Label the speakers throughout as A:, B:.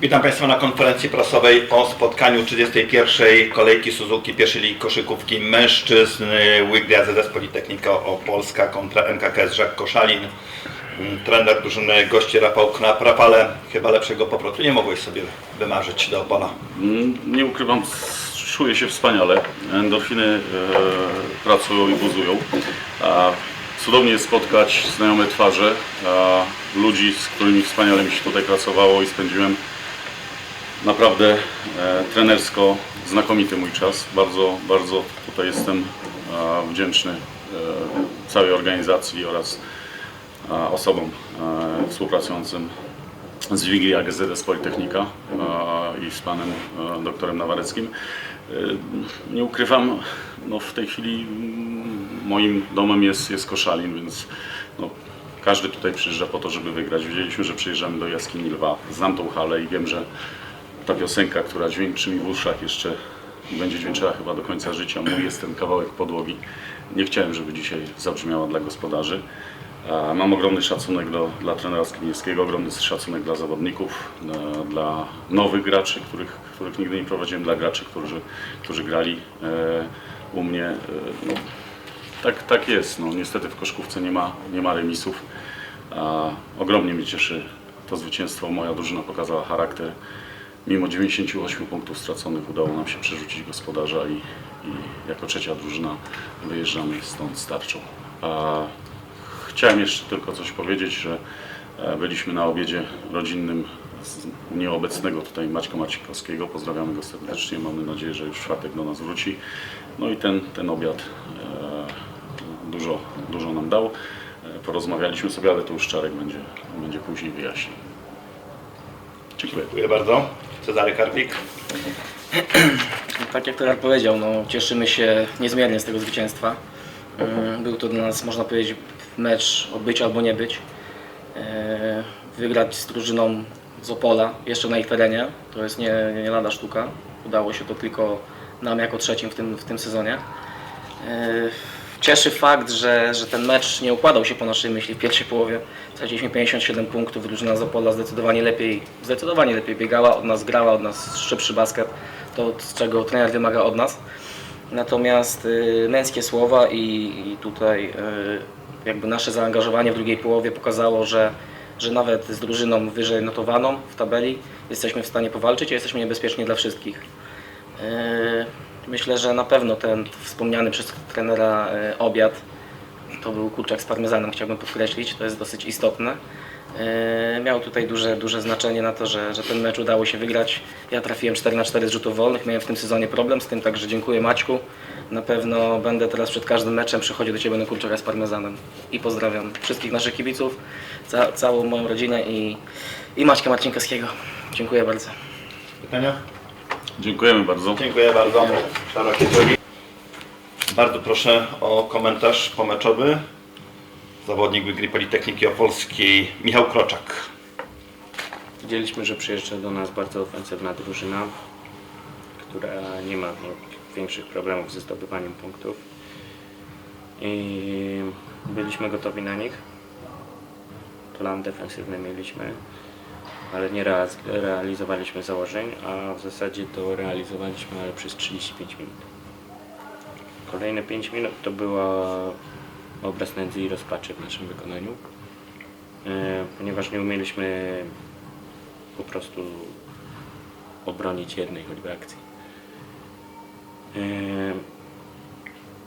A: Witam Państwa na konferencji prasowej o spotkaniu 31. kolejki Suzuki pierwszej ligi koszykówki mężczyzn Wigdy AZS Politechnika Opolska kontra MKKS Żak Koszalin. Trener drużyny gości Rafał Knap. Rafale, chyba lepszego powrotu nie mogłeś sobie wymarzyć do Opola.
B: Mm, Nie ukrywam, czuję się wspaniale. Endorfiny e, pracują i buzują. A, cudownie spotkać znajome twarze, ludzi, z którymi wspaniale mi się tutaj pracowało i spędziłem naprawdę e, trenersko znakomity mój czas. Bardzo, bardzo tutaj jestem e, wdzięczny e, całej organizacji oraz osobom współpracującym z Wigi AGZS Politechnika i z panem doktorem Nawareckim. Nie ukrywam, no w tej chwili mm, moim domem jest, jest Koszalin, więc no, każdy tutaj przyjeżdża po to, żeby wygrać. Wiedzieliśmy, że przyjeżdżamy do Jaskini Lwa. Znam tą halę i wiem, że ta piosenka, która dźwięczy mi w uszach jeszcze będzie dźwięczyła chyba do końca życia. Mój jest ten kawałek podłogi. Nie chciałem, żeby dzisiaj zabrzmiała dla gospodarzy. Mam ogromny szacunek do, dla trenera Skiniewskiego, ogromny szacunek dla zawodników, dla, dla nowych graczy, których, których nigdy nie prowadziłem, dla graczy, którzy, którzy grali e, u mnie. E, no, tak, tak jest. No, niestety w koszkówce nie ma, nie ma remisów. Ogromnie mnie cieszy to zwycięstwo. Moja drużyna pokazała charakter. Mimo 98 punktów straconych udało nam się przerzucić gospodarza i, i jako trzecia drużyna wyjeżdżamy stąd starczą. A, Chciałem jeszcze tylko coś powiedzieć, że e, byliśmy na obiedzie rodzinnym nieobecnego tutaj Maćka Marcikowskiego. Pozdrawiamy go serdecznie. Mamy nadzieję, że już w czwartek do nas wróci. No i ten, ten obiad e, dużo, dużo nam dał. E, Porozmawialiśmy sobie, ale to już Czarek będzie, będzie później wyjaśnił. Dziękuję.
A: Bardzo. Cezary Karpik.
C: Tak jak trener powiedział, no, cieszymy się niezmiernie z tego zwycięstwa. Mm, Był to dla nas, można powiedzieć, mecz o być albo nie być. E, Wygrać z drużyną z Opola, jeszcze na ich terenie, to jest nie, nie lada sztuka. Udało się to tylko nam jako trzecim w tym, w tym sezonie. Cieszy fakt, że, że ten mecz nie układał się po naszej myśli w pierwszej połowie. Straciliśmy 57 punktów, drużyna z zdecydowanie lepiej, zdecydowanie lepiej biegała, od nas grała, od nas szybszy basket, to czego trener wymaga od nas. Natomiast y, męskie słowa i, i tutaj y, jakby nasze zaangażowanie w drugiej połowie pokazało, że, że nawet z drużyną wyżej notowaną w tabeli jesteśmy w stanie powalczyć i jesteśmy niebezpieczni dla wszystkich. Yy, Myślę, że na pewno ten wspomniany przez trenera yy, obiad to był kurczak z parmezanem, chciałbym podkreślić, to jest dosyć istotne. Yy, Miał tutaj duże, duże znaczenie na to, że, że ten mecz udało się wygrać. Ja trafiłem 4 na 4 z rzutów wolnych, miałem w tym sezonie problem z tym, także dziękuję Maćku. Na pewno będę teraz przed każdym meczem przychodził do Ciebie na kurczaka z parmezanem. I pozdrawiam wszystkich naszych kibiców, ca całą moją rodzinę i, i Maćka Marcinkowskiego. Dziękuję bardzo.
A: Pytania?
B: Dziękujemy bardzo.
A: Dziękuję bardzo. Szerokie drogi. Bardzo proszę o komentarz pomeczowy. Zawodnik Wigry Politechniki Opolskiej Michał Kroczak.
D: Widzieliśmy, że przyjeżdża do nas bardzo ofensywna drużyna, która nie ma większych problemów ze zdobywaniem punktów. I byliśmy gotowi na nich. Plan defensywny mieliśmy, ale nie rea- realizowaliśmy założeń, a w zasadzie to realizowaliśmy ale przez 35 minut. Kolejne 5 minut to była obraz nędzy i rozpaczy w naszym wykonaniu, e, ponieważ nie umieliśmy po prostu obronić jednej choćby akcji. Yy,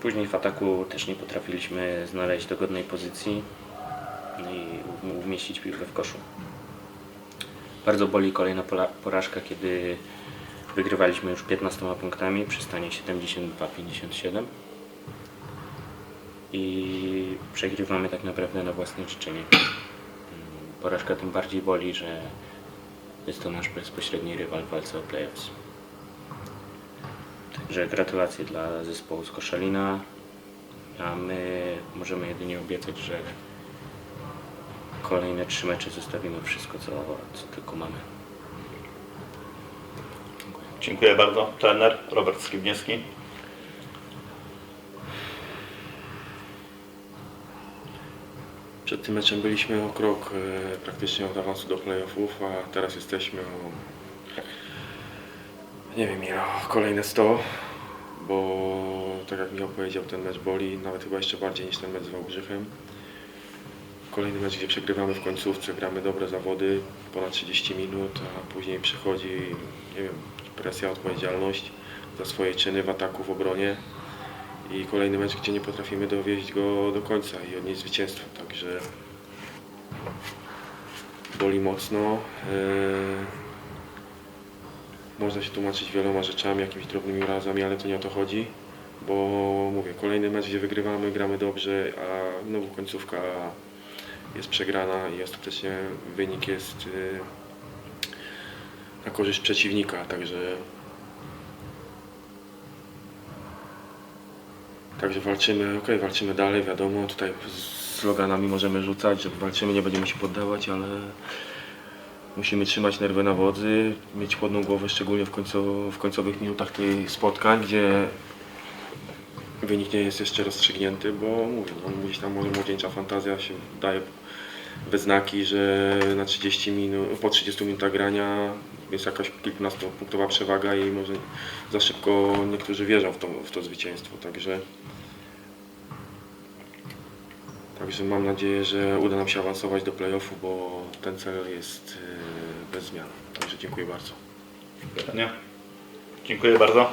D: Później w ataku też nie potrafiliśmy znaleźć dogodnej pozycji i um- umieścić piłkę w koszu. Bardzo boli kolejna porażka, kiedy wygrywaliśmy już 15 punktami przy stanie 72-57 i przegrywamy tak naprawdę na własne życzenie. Porażka tym bardziej boli, że jest to nasz bezpośredni rywal w walce o playoffs. Także gratulacje dla zespołu z Koszalina, a my możemy jedynie obiecać, że kolejne trzy mecze zostawimy wszystko, co, co tylko mamy.
A: Dziękuję bardzo. Trener Robert Skibniewski.
E: Przed tym meczem byliśmy o krok e, praktycznie od awansu do playoffów, a teraz jesteśmy o Nie wiem, Miro, kolejne 100, bo tak jak Michał powiedział, ten mecz boli, nawet chyba jeszcze bardziej niż ten mecz z Wałbrzychem. Kolejny mecz, gdzie przegrywamy w końcówce, gramy dobre zawody, ponad 30 minut, a później przychodzi, nie wiem, presja, odpowiedzialność za swoje czyny w ataku, w obronie. I kolejny mecz, gdzie nie potrafimy dowieść go do końca i odnieść zwycięstwo, także boli mocno. Yy, można się tłumaczyć wieloma rzeczami, jakimiś drobnymi urazami, ale to nie o to chodzi, bo mówię, kolejny mecz, gdzie wygrywamy, gramy dobrze, a znowu końcówka jest przegrana i ostatecznie wynik jest y, na korzyść przeciwnika, także Także walczymy, okej, walczymy dalej, wiadomo, tutaj z sloganami możemy rzucać, że walczymy, nie będziemy się poddawać, ale musimy trzymać nerwy na wodzy, mieć chłodną głowę, szczególnie w, końcu, w końcowych minutach tych spotkań, gdzie wynik nie jest jeszcze rozstrzygnięty, bo mówię, no, gdzieś tam może młodzieńcza fantazja się daje we znaki, że na 30 minut, po 30 minutach grania jest jakaś kilkunastopunktowa przewaga i może za szybko niektórzy wierzą w to, w to zwycięstwo, także Także mam nadzieję, że uda nam się awansować do playoffu, bo ten cel jest yy, bez zmian. Także dziękuję bardzo.
A: Pytania? Dziękuję bardzo.